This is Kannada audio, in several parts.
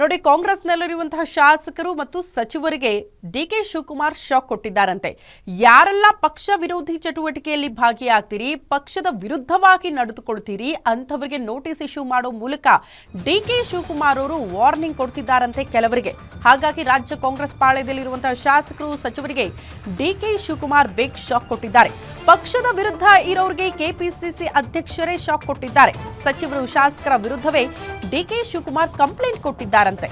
ನೋಡಿ, ಕಾಂಗ್ರೆಸ್ನಲ್ಲಿರುವಂತಹ ಶಾಸಕರು ಮತ್ತು ಸಚಿವರಿಗೆ ಡಿ ಕೆ ಶಿವಕುಮಾರ್ ಶಾಕ್ ಕೊಟ್ಟಿದ್ದಾರಂತೆ. ಯಾರೆಲ್ಲ ಪಕ್ಷ ವಿರೋಧಿ ಚಟುವಟಿಕೆಯಲ್ಲಿ ಭಾಗಿಯಾಗ್ತೀರಿ, ಪಕ್ಷದ ವಿರುದ್ಧವಾಗಿ ನಡೆದುಕೊಳ್ತೀರಿ ಅಂಥವರಿಗೆ ನೋಟಿಸ್ ಇಶ್ಯೂ ಮಾಡೋ ಮೂಲಕ ಡಿ ಕೆ ಶಿವಕುಮಾರ್ ಅವರು ವಾರ್ನಿಂಗ್ ಕೊಡ್ತಿದ್ದಾರಂತೆ ಕೆಲವರಿಗೆ. ಹಾಗಾಗಿ ರಾಜ್ಯ ಕಾಂಗ್ರೆಸ್ ಪಾಳ್ಯದಲ್ಲಿರುವಂತಹ ಶಾಸಕರು, ಸಚಿವರಿಗೆ D K Shivakumar big shock ಕೊಟ್ಟಿದ್ದಾರೆ. ಪಕ್ಷದ ವಿರುದ್ಧ ಇರೋರಿಗೆ ಕೆಪಿಸಿಸಿ ಅಧ್ಯಕ್ಷರೇ ಶಾಕ್ ಕೊಟ್ಟಿದ್ದಾರೆ. ಸಚಿವರು ಶಾಸಕರ ವಿರುದ್ಧವೇ ಡಿಕೆ ಶಿವಕುಮಾರ್ ಕಂಪ್ಲೇಂಟ್ ಕೊಟ್ಟಿದ್ದಾರಂತೆ.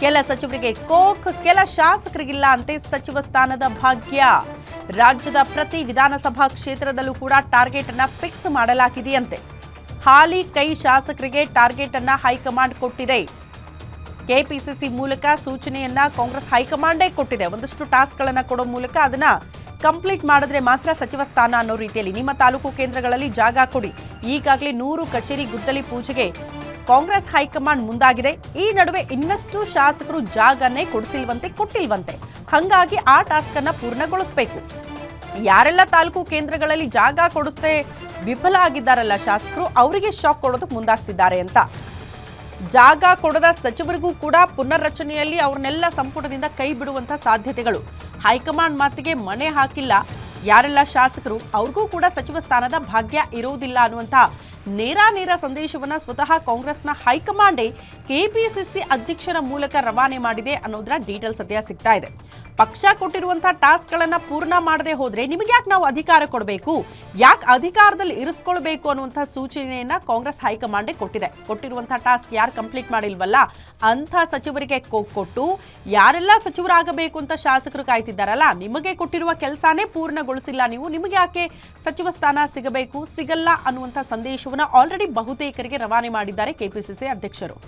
ಕೆಲ ಸಚಿವರಿಗೆ ಕೋಕ್, ಕೆಲ ಶಾಸಕರಿಗಿಲ್ಲ ಅಂತೆ ಸಚಿವ ಸ್ಥಾನದ ಭಾಗ್ಯ. ರಾಜ್ಯದ ಪ್ರತಿ ವಿಧಾನಸಭಾ ಕ್ಷೇತ್ರದಲ್ಲೂ ಕೂಡ ಟಾರ್ಗೆಟ್ ಅನ್ನ ಫಿಕ್ಸ್ ಮಾಡಲಾಗಿದೆಯಂತೆ. ಹಾಲಿ ಕೈ ಶಾಸಕರಿಗೆ ಟಾರ್ಗೆಟ್ ಅನ್ನ ಹೈಕಮಾಂಡ್ ಕೊಟ್ಟಿದೆ. ಕೆಪಿಸಿಸಿ ಮೂಲಕ ಸೂಚನೆಯನ್ನ ಕಾಂಗ್ರೆಸ್ ಹೈಕಮಾಂಡೇ ಕೊಟ್ಟಿದೆ. ಒಂದಷ್ಟು ಟಾಸ್ಕ್ಗಳನ್ನು ಕೊಡೋ ಮೂಲಕ ಅದನ್ನ ಕಂಪ್ಲೀಟ್ ಮಾಡಿದ್ರೆ ಮಾತ್ರ ಸಚಿವ ಸ್ಥಾನ ಅನ್ನೋ ರೀತಿಯಲ್ಲಿ ನಿಮ್ಮ ತಾಲೂಕು ಕೇಂದ್ರಗಳಲ್ಲಿ ಜಾಗ ಕೊಡಿ. ಈಗಾಗಲೇ ನೂರು ಕಚೇರಿ ಗುದ್ದಲಿ ಪೂಜೆಗೆ ಕಾಂಗ್ರೆಸ್ ಹೈಕಮಾಂಡ್ ಮುಂದಾಗಿದೆ. ಈ ನಡುವೆ ಇನ್ನಷ್ಟು ಶಾಸಕರು ಜಾಗನೇ ಕೊಡಿಸಿಲ್ವಂತೆ, ಕೊಟ್ಟಿಲ್ವಂತೆ. ಹಂಗಾಗಿ ಆ ಟಾಸ್ಕ್ ಅನ್ನ ಪೂರ್ಣಗೊಳಿಸಬೇಕು. ಯಾರೆಲ್ಲ ತಾಲೂಕು ಕೇಂದ್ರಗಳಲ್ಲಿ ಜಾಗ ಕೊಡಿಸದೆ ವಿಫಲ ಆಗಿದ್ದಾರಲ್ಲ ಶಾಸಕರು, ಅವರಿಗೆ ಶಾಕ್ ಕೊಡೋದಕ್ಕೆ ಮುಂದಾಗ್ತಿದ್ದಾರೆ ಅಂತ. ಜಾಗ ಕೊಡದ ಸಚಿವರಿಗೂ ಕೂಡ ಪುನರ್ರಚನೆಯಲ್ಲಿ ಅವ್ರನ್ನೆಲ್ಲ ಸಂಪುಟದಿಂದ ಕೈ ಬಿಡುವಂತ ಸಾಧ್ಯತೆಗಳು. ಹೈಕಮಾಂಡ್ ಮಾತಿಗೆ ಮಣೆ ಹಾಕಿಲ್ಲ. ಯಾರೆಲ್ಲ ಶಾಸಕರು, ಅವ್ರಿಗೂ ಕೂಡ ಸಚಿವ ಸ್ಥಾನದ ಭಾಗ್ಯ ಇರುವುದಿಲ್ಲ ಅನ್ನುವಂಥ ನೇರ ನೇರ ಸಂದೇಶವನ್ನ ಸ್ವತಃ ಕಾಂಗ್ರೆಸ್ನ ಹೈಕಮಾಂಡೇ ಕೆಪಿಸಿಸಿ ಅಧ್ಯಕ್ಷರ ಮೂಲಕ ರವಾನೆ ಮಾಡಿದೆ ಅನ್ನೋದರ ಡೀಟೇಲ್ ಸದ್ಯ ಸಿಗ್ತಾ ಇದೆ. ಪಕ್ಷ ಕೊಟ್ಟಿರುವಂತಹ ಟಾಸ್ಕ್ಗಳನ್ನ ಪೂರ್ಣ ಮಾಡದೆ ಹೋದ್ರೆ ನಿಮಗೆ ಯಾಕೆ ನಾವು ಅಧಿಕಾರ ಕೊಡಬೇಕು? ಯಾಕೆ ಅಧಿಕಾರದಲ್ಲಿ ಇರಿಸ್ಕೊಳ್ಬೇಕು ಅನ್ನುವಂತಹ ಸೂಚನೆಯನ್ನ ಕಾಂಗ್ರೆಸ್ ಹೈಕಮಾಂಡ್ ಕೊಟ್ಟಿದೆ. ಕೊಟ್ಟಿರುವಂತಹ ಟಾಸ್ಕ್ ಯಾರು ಕಂಪ್ಲೀಟ್ ಮಾಡಿಲ್ವಲ್ಲ? ಅಂಥ ಸಚಿವರಿಗೆ ಕೊಟ್ಟು ಯಾರೆಲ್ಲ ಸಚಿವರಾಗಬೇಕು ಅಂತ ಶಾಸಕರು ಕಾಯ್ತಿದ್ದಾರಲ್ಲ, ನಿಮಗೆ ಕೊಟ್ಟಿರುವ ಕೆಲಸನೇ ಪೂರ್ಣಗೊಳಿಸಿಲ್ಲ ನೀವು, ನಿಮಗೆ ಯಾಕೆ ಸಚಿವ ಸ್ಥಾನ ಸಿಗಬೇಕು? ಸಿಗಲ್ಲ ಅನ್ನುವಂಥ ಸಂದೇಶವನ್ನ ಆಲ್ರೆಡಿ ಬಹುತೇಕರಿಗೆ ರವಾನೆ ಮಾಡಿದ್ದಾರೆ ಕೆಪಿಸಿಸಿ ಅಧ್ಯಕ್ಷರು.